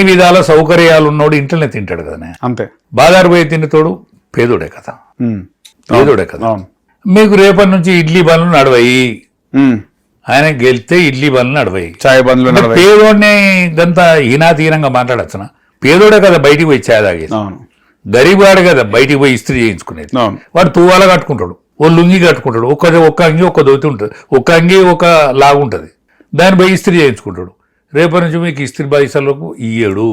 అన్ని విధాల సౌకర్యాలు ఉన్నోడు ఇంట్లోనే తింటాడు కదా అంతే. బాదారు పోయి తినేతోడు పేదోడే కదా. పేదోడే కదా. మీకు రేపటి నుంచి ఇడ్లీ బండ్లు నడవయి. ఆయన గెలిస్తే ఇడ్లీ బండ్లు నడవయి. చాయ్ బండ్లు పేదోడిని ఇదంతా హీనాతీనంగా మాట్లాడచ్చున? పేదోడే కదా బయటికి పోయి ఛాయ్ తాగేది. అవును. గరీబ్ వాడు కదా బయటికి పోయి ఇస్త్రీ చేయించుకునేది. వాడు తువ్వాల కట్టుకుంటాడు. ఓ లుంగి కట్టుకుంటాడు. ఒక్క ఒక్క అంగి ఒక్క దోతి ఉంటుంది. ఒక్క అంగి ఒక లాగు ఉంటుంది దాన్ని పోయి ఇస్త్రీ చేయించుకుంటాడు. రేపటి నుంచి మీకు ఇస్త్రీ పైసలకు ఇయ్యడు?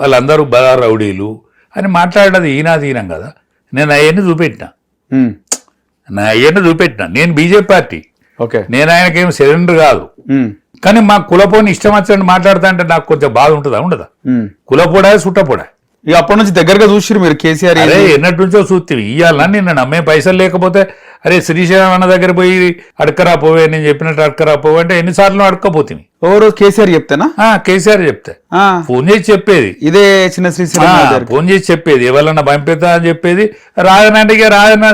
వాళ్ళందరూ బదా రౌడీలు. అని మాట్లాడేది ఈనాదీనం కదా. నేను అవన్నీ చూపెట్టిన. నా అవన్నీ చూపెట్టిన. నేను బీజేపీ పార్టీ. ఓకే. నేను ఆయనకేం సిలిండర్ కాదు. కానీ మా కులపోని ఇష్టం వచ్చినట్టు మాట్లాడుతా అంటే నాకు కొంచెం బాధ ఉంటుందా? ఉండదా. కులపోడా సుట్టపోడా ఇక అప్పటి నుంచి దగ్గరగా చూసిరు మీరు కేసీఆర్ అరే ఎన్నటి నుంచో చూస్తే ఇయ్యాలా నిన్న నమ్మే పైసలు లేకపోతే అరే శ్రీశైలం అన్న దగ్గర పోయి అడకరా పోవే నేను చెప్పినట్టు అడకరా పోవే అంటే ఎన్నిసార్లు అడకపోతుంది ఎవరు కేసీఆర్ చెప్తేనా? కేసీఆర్ చెప్తే. ఫోన్ చేసి చెప్పేది. ఇదే చిన్న శ్రీశైలం ఫోన్ చేసి చెప్పేది. ఎవరన్నా పంపిస్తా అని చెప్పేది. రాజనంటే ఇక రాజన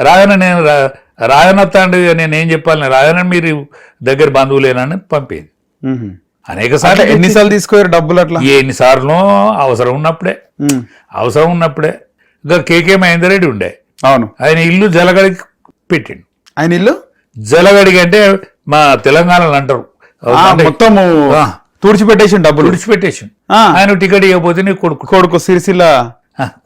రాజన నేను రా- రాజనత్త అంటే నేను ఏం చెప్పాలి? రాజన మీరు దగ్గర బంధువులేనని పంపేది. అనేక సార్లు ఎన్నిసార్లు తీసుకోయారు డబ్బులు అట్లా? ఎన్నిసార్లు అవసరం ఉన్నప్పుడే. అవసరం ఉన్నప్పుడే. ఇంకా కేకే మహేందర్ రెడ్డి ఉండే. అవును. ఆయన ఇల్లు జలగడికి పెట్టిండు. ఆయన ఇల్లు? జలగడికి అంటే మా తెలంగాణలో అంటారు. మొత్తము. తుడిచిపెట్టేసి డబ్బులు. విడిచిపెట్టేసి ఆ. ఆయన టికెట్ ఇవ్వకపోతే నీ కొడుకు. కొడుకు సిరిసిల్ల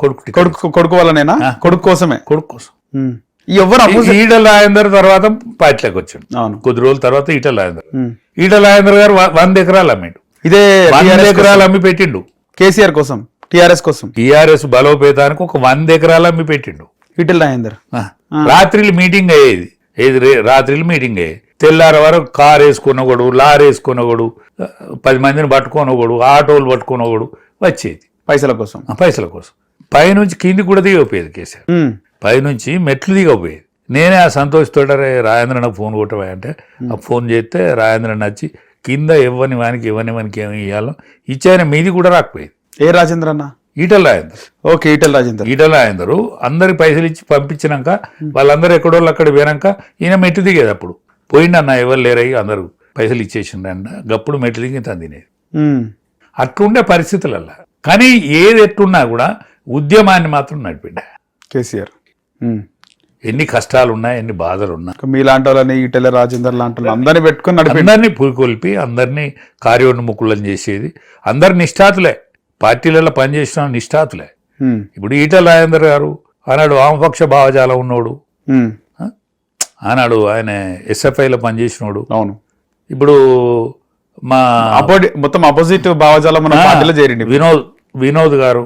కొడుకు కొడుకు కొడుకు వల్లనేనా? కొడుకు కోసమే. కొడుకు కోసం. ఈ- ఈటల రాజేందర్ తర్వాత పార్టీలోకి వచ్చాడు. అవును. కొద్ది రోజుల తర్వాత ఈటల ఉమ్. ఈటల రాజేందర్ గారు వంద ఎకరాలు అమ్మిండు. ఇదే వంద ఎకరాలు అమ్మి పెట్టిండు. కేసీఆర్ కోసం టిఆర్ఎస్ కోసం. టీఆర్ఎస్ బలోపేతానికి ఒక వంద ఎకరాలు అమ్మి పెట్టిండు. ఈటెల ఆ, రాత్రిలు మీటింగ్ అయ్యేది. ఏది రాత్రిలు మీటింగ్ అయ్యేది. తెల్లారి వరకు కార్ వేసుకున్నవాడు లారీ వేసుకున్నవాడు పది మందిని పట్టుకున్నవాడు ఆటోలు పట్టుకున్నవాడు వచ్చేది. పైసల కోసం. పైసల కోసం. పైనుంచి కింది కూడా దిగపోయేది కేసీఆర్. పైనుంచి మెట్లు దిగపోయేది నేనే ఆ సంతోష్ తోటరే రాజేంద్ర నాకు ఫోన్ కొట్టవా అంటే ఆ ఫోన్ చేస్తే రాజేంద్ర వచ్చి కింద ఇవ్వని వానికి ఇవ్వని వానికి ఏమి ఇవ్వాలో ఇచ్చాయన మీది కూడా రాకపోయేది. ఏ రాజేంద్ర అన్న ఈటల రాజేందర్. ఓకే ఈటెల రాజేందర్. ఈటల రాజేందరు అందరి పైసలు ఇచ్చి పంపించినాక వాళ్ళందరూ ఎక్కడోళ్ళు అక్కడ పోయినాక ఈయన మెట్టు దిగేది అప్పుడు. పోయిండన్న ఎవరు లేరయ్యి అందరూ పైసలు ఇచ్చేసిండన్న గప్పుడు మెట్లు దిగి తను తినేది. అట్లుండే పరిస్థితులల్లా. కానీ ఏది ఎట్టున్నా కూడా ఉద్యమాన్ని మాత్రం నడిపిండ. కేసీఆర్. ఎన్ని కష్టాలు ఉన్నా ఎన్ని బాధలు ఉన్నా మీలాంటి వాళ్ళని ఈటెల రాజేందర్ లాంటి వాళ్ళు అందరినీ పెట్టుకొని నడిపి అందరినీ పురికొల్పి అందరినీ కార్యోన్ముఖులను చేసేది. అందరు నిష్ఠాతులే. పార్టీలలో పనిచేసిన నిష్ఠాతులే. ఉమ్. ఇప్పుడు ఈటల రాజేందర్ గారు ఆనాడు వామపక్ష భావజాలం ఉన్నోడు. ఉమ్. ఆనాడు ఆయన ఎస్ఎఫ్ఐలో పనిచేసినోడు. అవును. ఇప్పుడు మా అపోడి మొత్తం అపోజిట్ భావజాలం పార్టీలో చేరిండి వినోద్ వినోద్ గారు.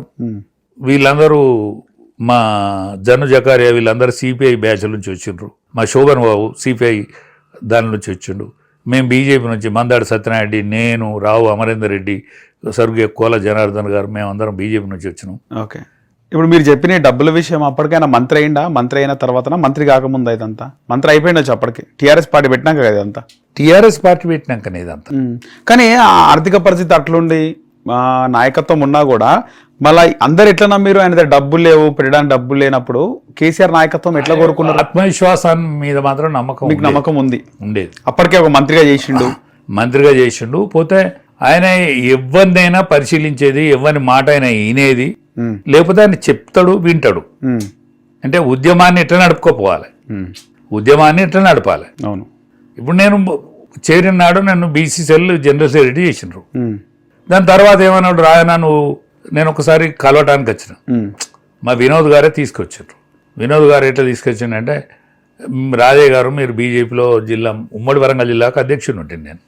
వీళ్ళందరూ మా జను జకారియా వీళ్ళందరూ సిపిఐ బ్యాచ్ నుంచి వచ్చిండ్రు. మా శోభన్ బాబు సిపిఐ దాని నుంచి వచ్చిండు. మేము బీజేపీ నుంచి మందాడి సత్యనారెడ్డి నేను రావు అమరేందర్ రెడ్డి సర్గే కోల జనార్దన్ గారు మేమందరం బీజేపీ నుంచి వచ్చినాం. ఓకే. ఇప్పుడు మీరు చెప్పిన డబ్బుల విషయం అప్పటికైనా మంత్రి అయిందా మంత్రి అయిన తర్వాత మంత్రి కాకముందు ఇదంతా మంత్రి అయిపోయిండొచ్చు అప్పటికి? టీఆర్ఎస్ పార్టీ పెట్టినాక కదా ఇదంతా? టీఆర్ఎస్ పార్టీ పెట్టినాకనే ఇదంతా. కానీ ఆ ఆర్థిక పరిస్థితి అట్లుండి నాయకత్వం ఉన్నా కూడా మళ్ళీ అందరు ఎట్లా నమ్మిరు ఆయన దగ్గర డబ్బులు లేవు పెట్టడానికి డబ్బులు లేనప్పుడు కేసీఆర్ నాయకత్వం ఎట్లా కోరుకున్నారు? ఆత్మవిశ్వాసాన్ని మీద మాత్రం నమ్మకం మీకు. నమ్మకం ఉంది. ఉండేది. అప్పటికే ఒక మంత్రిగా చేసిండు. మంత్రిగా చేసిండు. పోతే ఆయన ఎవరినైనా పరిశీలించేది ఎవరి మాట అయినా వినేది. లేకపోతే ఆయన చెప్తాడు వింటాడు. అంటే ఉద్యమాన్ని ఎట్లా నడుపుకోపోవాలి. ఉద్యమాన్ని ఎట్లా నడపాలి? అవును. ఇప్పుడు నేను చేరిన నాడు నన్ను బీసీ సెల్ జనరల్ సెక్రటరీ చేసిండ్రు. ఉమ్. దాని తర్వాత ఏమన్నాడు రాయనా నువ్వు నేను ఒకసారి కలవటానికి వచ్చిన. మా వినోద్ గారే తీసుకొచ్చారు. వినోద్ గారు ఎట్లా తీసుకొచ్చిండంటే "మ్, రాజయ్య గారు మీరు బీజేపీలో జిల్లా ఉమ్మడి వరంగల్ జిల్లాకు అధ్యక్షుడు ఉంటుంది నేను.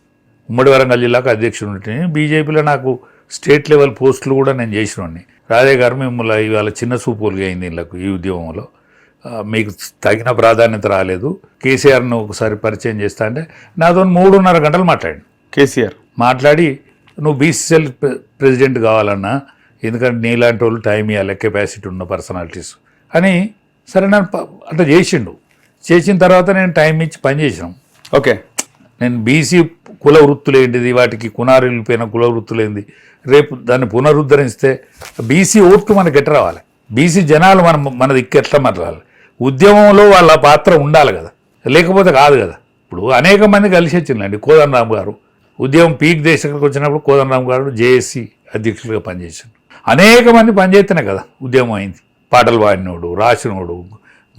ఉమ్మడి వరంగల్ జిల్లాకు అధ్యక్షుడు ఉంటుంది బీజేపీలో నాకు స్టేట్ లెవెల్ పోస్టులు కూడా నేను చేసినోడిని. రాజయ్య గారు మిమ్మల్ని ఇవాళ చిన్న సూపులుగా అయింది వీళ్ళకు ఈ ఉద్యమంలో. మీకు తగిన ప్రాధాన్యత రాలేదు. కేసీఆర్ను ఒకసారి పరిచయం చేస్తా అంటే నాతో మూడున్నర గంటలు మాట్లాడి కేసీఆర్. మాట్లాడి నువ్వు బీసీఎల్ ప్రెసిడెంట్ కావాలన్నా ఎందుకంటే నీలాంటి వాళ్ళు టైం ఇవ్వాలి కెపాసిటీ ఉన్న పర్సనాలిటీస్ అని సరే నన్ను అట్లా చేసిండు. చేసిన తర్వాత నేను టైం ఇచ్చి పని చేసినాం. ఓకే. నేను బీసీ కుల వృత్తులు ఏంటిది? వాటికి కునారిల్లిపోయిన కుల వృత్తులు ఏంది? రేపు దాన్ని పునరుద్ధరిస్తే బీసీ ఓట్లు మనకి ఎట్లా రావాలి? బీసీ జనాలు మన మన దిక్కు ఎట్లా మరలాలి ఉద్యమంలో వాళ్ళ పాత్ర ఉండాలి కదా. లేకపోతే కాదు కదా. ఇప్పుడు అనేక మంది కలిసి వచ్చిందండి కోదండరామ్ గారు. ఉద్యమం పీక్ దేశానికి వచ్చినప్పుడు కోదండరామ్ గారు జేఏసీ అధ్యక్షులుగా పనిచేశాను అనేక మంది పనిచేస్తేనే కదా ఉద్యమం అయింది. పాటలు పాడినోడు రాసినోడు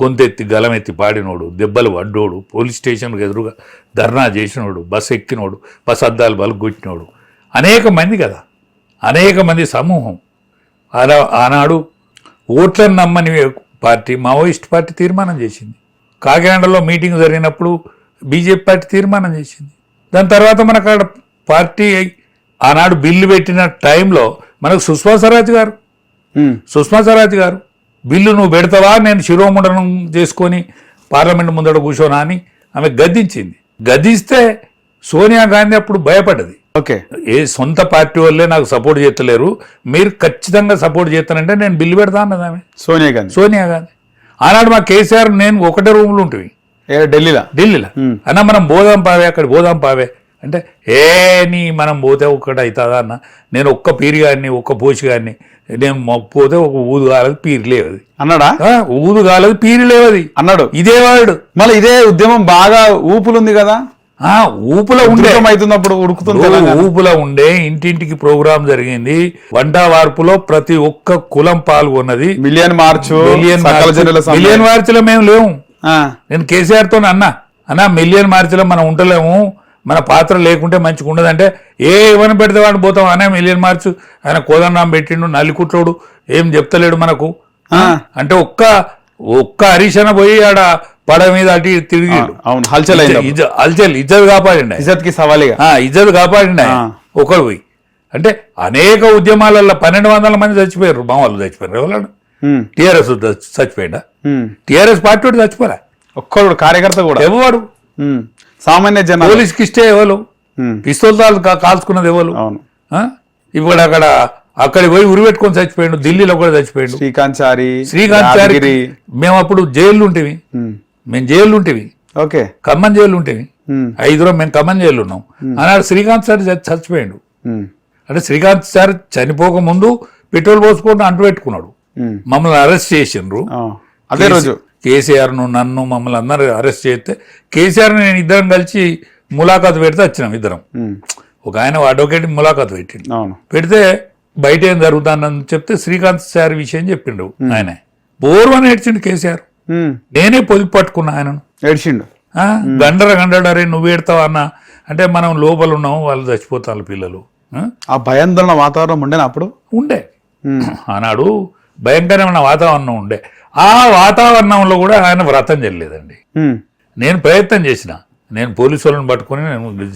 గొంతెత్తి గలమెత్తి పాడినోడు దెబ్బలు పడ్డోడు పోలీస్ స్టేషన్కి ఎదురుగా ధర్నా చేసినోడు బస్సు ఎక్కినోడు బస్ అద్దాలు బలుగొట్టినోడు అనేక మంది కదా. అనేక మంది సమూహం. అలా ఆనాడు ఓట్లను నమ్మని పార్టీ మావోయిస్ట్ పార్టీ తీర్మానం చేసింది. కాకినాడలో మీటింగ్ జరిగినప్పుడు బీజేపీ పార్టీ తీర్మానం చేసింది. దాని తర్వాత మనకు అక్కడ పార్టీ ఆనాడు బిల్లు పెట్టిన టైంలో మనకు సుష్మా స్వరాజ్ గారు. సుష్మా స్వరాజ్ గారు బిల్లు నువ్వు పెడతావా? నేను శిరోముండనం చేసుకొని పార్లమెంట్ ముందర కూర్చోనా అని ఆమె గద్దించింది. గద్దిస్తే సోనియా గాంధీ అప్పుడు భయపడ్డది. ఓకే. ఏ సొంత పార్టీ వాళ్ళే నాకు సపోర్ట్ చేస్తలేరు. మీరు ఖచ్చితంగా సపోర్ట్ చేస్తానంటే నేను బిల్లు పెడతా అన్నది ఆమె. సోనియా గాంధీ. సోనియా గాంధీ. ఆనాడు మా కేసీఆర్ నేను ఒకటే రూమ్లో ఉంటుంది ఢిల్లీలో? ఢిల్లీలో. అన్న మనం పోదాం పావే అక్కడ పోదాం పావే. అంటే ఏ నీ మనం పోతే ఒక్కటి అవుతుందా అన్న? నేను ఒక్క పీరి గారిని ఒక్క పోసి గారిని నేను మొ- పోతే ఒక ఊదు కాలేదు పీరి లేవది. అన్నాడా? ఊదు కాలేదు పీరి లేవది. అన్నాడు. ఇదే వాడు. మళ్ళీ ఇదే ఉద్యమం బాగా ఊపులుంది కదా? ఆ ఊపులో ఉండే. అవుతున్నప్పుడు ఉడుకుతుంది. ఊపులో ఉండే ఇంటింటికి ప్రోగ్రాం జరిగింది. వంట వార్పులో ప్రతి ఒక్క కులం పాల్గొన్నది. Million march million. మిలియన్ మార్చిలో మేము లేవు ఆ, నేను కేసీఆర్తో అన్నా. అన్నా మిలియన్ మార్చిలో మనం ఉండలేము. మన పాత్ర లేకుంటే మంచిగా ఉండదంటే ఏ ఏమని పెడితే వాడిని పోతాం. అనే మిలియన్ మార్చ్. ఆయన కోదండం పెట్టిండు నల్లికుట్లోడు. ఏం చెప్తలేడు మనకు. అంటే ఒక్క ఒక్క హరీషణ పోయి ఆడ పడ మీద అటు అవును. హల్చల్ అల్చల్ ఇజ్జత్ కాపాడిండు ఆయన. ఇజ్జత్కి సవాలిగా ఇజ్జత్ కాపాడిండు. ఒకడు పోయి. అంటే అనేక ఉద్యమాలలో పన్నెండు వందల మంది చచ్చిపోయారు. మా వాళ్ళు చచ్చిపోయారు ఎవరు టీఆర్ఎస్ చచ్చిపోయిందా. టీఆర్ఎస్ పార్టీ వాడు చచ్చిపోలే. ఒక్కడు కార్యకర్త కూడా. ఉమ్, సామాన్య జనాలు. పోలీస్కి ఇస్తే ఎవరు? ఉమ్, పిస్తోల్ తాలు కా- కాల్చుకున్నది ఎవరు? ఇప్పుడు అక్కడ అక్కడికి పోయి ఉరిపెట్టుకొని చచ్చిపోయాడు ఢిల్లీలో కూడా చచ్చిపోయాడు. శ్రీకాంత్ చారి శ్రీకాంత్ చారి. మేము అప్పుడు జైలు ఉంటేవి మేము జైలు ఉంటేవి ఓకే. ఖమ్మం జైలు ఉంటేవి ఐదుగురం మేము ఖమ్మం జైలు ఉన్నాం అన్నాడు శ్రీకాంత్ సార్ చచ్చిపోయాడు. అంటే శ్రీకాంత్ సార్ చనిపోక ముందు పెట్రోల్ పోసుకొని అంటు పెట్టుకున్నాడు. మమ్మల్ని అరెస్ట్ చేసిండ్రు. అదే రోజు. కేసీఆర్ను నన్ను మమ్మల్ని అందరూ అరెస్ట్ చేస్తే కేసీఆర్ నేను ఇద్దరం కలిసి ములాఖాతు పెడితే వచ్చినాం ఇద్దరం. ఒక ఆయన అడ్వకేట్ ములాఖాతు పెట్టిండు. పెడితే బయట ఏం జరుగుతుందని చెప్తే శ్రీకాంత్ సార్ విషయం చెప్పిండు ఆయన. బోర్వని ఏడ్చిండు కేసీఆర్. నేనే పొదుపు పట్టుకున్నా ఆయనను. ఏడ్చిండు. గండర గండడరే నువ్వు ఏడతావా అన్న? అంటే మనం లోపల ఉన్నాము వాళ్ళు చచ్చిపోతారు పిల్లలు. ఆ? భయాందోళన వాతావరణం ఉండేనా అప్పుడు? ఉండే. ఆనాడు భయంకరమైన వాతావరణం ఉండే. ఆ వాతావరణంలో కూడా ఆయన వ్రతం చెల్లేదండి ఉమ్, నేను ప్రయత్నం చేసిన. నేను పోలీసు వాళ్ళని పట్టుకొని నేను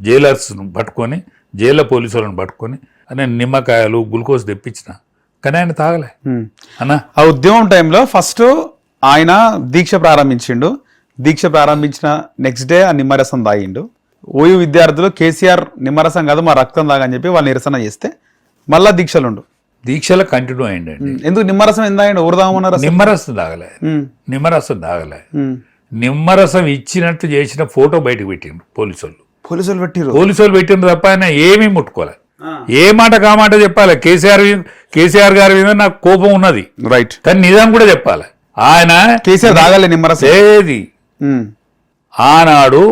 జైలర్స్ను పట్టుకొని జైల్లో పోలీసు వాళ్ళని పట్టుకొని నేను నిమ్మకాయలు గ్లూకోజ్ తెప్పించిన. కానీ ఆయన తాగలే. అన్నా? ఆ ఉద్యమం టైంలో ఫస్ట్ ఆయన దీక్ష ప్రారంభించిండు. దీక్ష ప్రారంభించిన నెక్స్ట్ డే ఆ నిమ్మరసం తాగిండు. ఓయూ విద్యార్థులు కేసీఆర్ నిమ్మరసం కాదు మా రక్తం తాగని చెప్పి వాళ్ళు నిరసన చేస్తే మళ్ళా దీక్షలుండు. దీక్షలో కంటిన్యూ అయ్యండి ఎందుకు నిమ్మరసం అసలు? నిమ్మరసం తాగలే. నిమ్మరసం తాగలే. నిమ్మరసం ఇచ్చినట్టు చేసిన ఫోటో బయటకు పెట్టిండ్రు పోలీసు వాళ్ళు పోలీసులు పెట్టిరు పోలీసు వాళ్ళు పెట్టిండ్రు తప్ప ఆయన ఏమీ ముట్టుకోలే. ఏ మాట కామాట చెప్పాలి. కేసీఆర్ కేసీఆర్ గారి మీద నాకు కోపం ఉన్నది. రైట్ కానీ నిజం కూడా చెప్పాలి. ఆయన కేసీఆర్ తాగాలి నిమ్మరసం. ఏది? ఆనాడు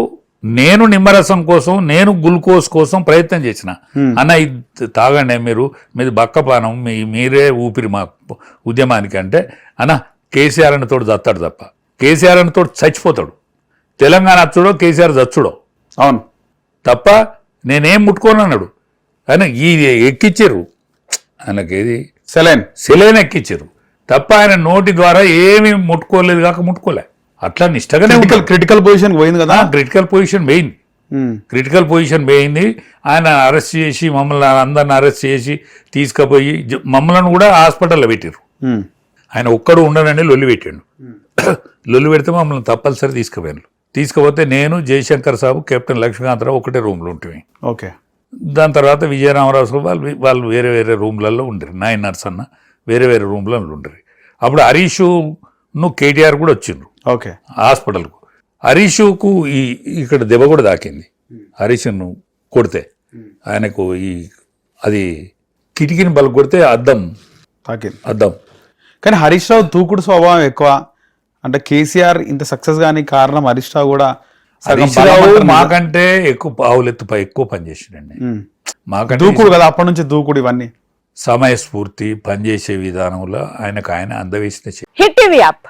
నేను నిమ్మరసం కోసం నేను గ్లూకోజ్ కోసం ప్రయత్నం చేసిన. అన్న ఇది తాగండి మీరు మీది బక్కపానం మీ మీరే ఊపిరి మా ఉద్యమానికి అంటే అన్న కేసీఆర్ అని తోడు చస్తాడు తప్ప. కేసీఆర్ అని తోడు చచ్చిపోతాడు. తెలంగాణ అచ్చుడో కేసీఆర్ చచ్చుడో. అవును. తప్ప నేనేం ముట్టుకోను అన్నాడు. ఆయన ఈ ఎక్కిచ్చారు. ఆయనకి ఏది? సెలైన్. సెలైన్ ఎక్కిచ్చారు. తప్ప ఆయన నోటి ద్వారా ఏమీ ముట్టుకోలేదు కాక ముట్టుకోలే. అట్లా నిష్టగానే క్రిటికల్ క్రిటికల్ పొజిషన్ పోయింది కదా? క్రిటికల్ పొజిషన్ పోయింది. ఉమ్, క్రిటికల్ పొజిషన్ పోయింది. ఆయన అరెస్ట్ చేసి మమ్మల్ని అందరిని అరెస్ట్ చేసి తీసుకుపోయి మమ్మల్ని కూడా హాస్పిటల్లో పెట్టారు ఉమ్, ఆయన ఒక్కడు ఉండనని లొల్లి పెట్టాడు. లొల్లి పెడితే మమ్మల్ని తప్పనిసరి తీసుకుపోయాను తీసుకుపోతే నేను జయశంకర్ సాబు కెప్టెన్ లక్ష్మీకాంతరావు ఒకటే రూమ్లో ఉంటుంది ఓకే. దాని తర్వాత విజయరామరావు సాబు వాళ్ళు వాళ్ళు వేరే వేరే రూమ్లలో ఉండరు నాయన్ నర్స్ అన్న వేరే వేరే రూమ్లలో ఉండరు అప్పుడు హరీషును కేటీఆర్ కూడా వచ్చిండ్రు. ఓకే. హాస్పిటల్కు. హరీషుకు ఈ ఇక్కడ దెబ్బ కూడా దాకింది హరీషును కొడితే. ఆయనకు ఈ అది కిటికీని బలు కొడితే అద్దం. తాకింది. అద్దం. కానీ హరీష్ రావు దూకుడు స్వభావం ఎక్కువ. అంటే కేసీఆర్ ఇంత సక్సెస్ గాని కారణం హరీష్ రావు కూడా హరీష్ రావు. మాకంటే ఎక్కువ పావులెత్తు పై ఎక్కువ పనిచేసిండండి మాకంటే దూకుడు కదా అప్పటి నుంచి దూకుడు ఇవన్నీ. సమయస్ఫూర్తి పనిచేసే విధానంలో ఆయనకు ఆయన అందవేసిన హిట్ టీవీ యాప్.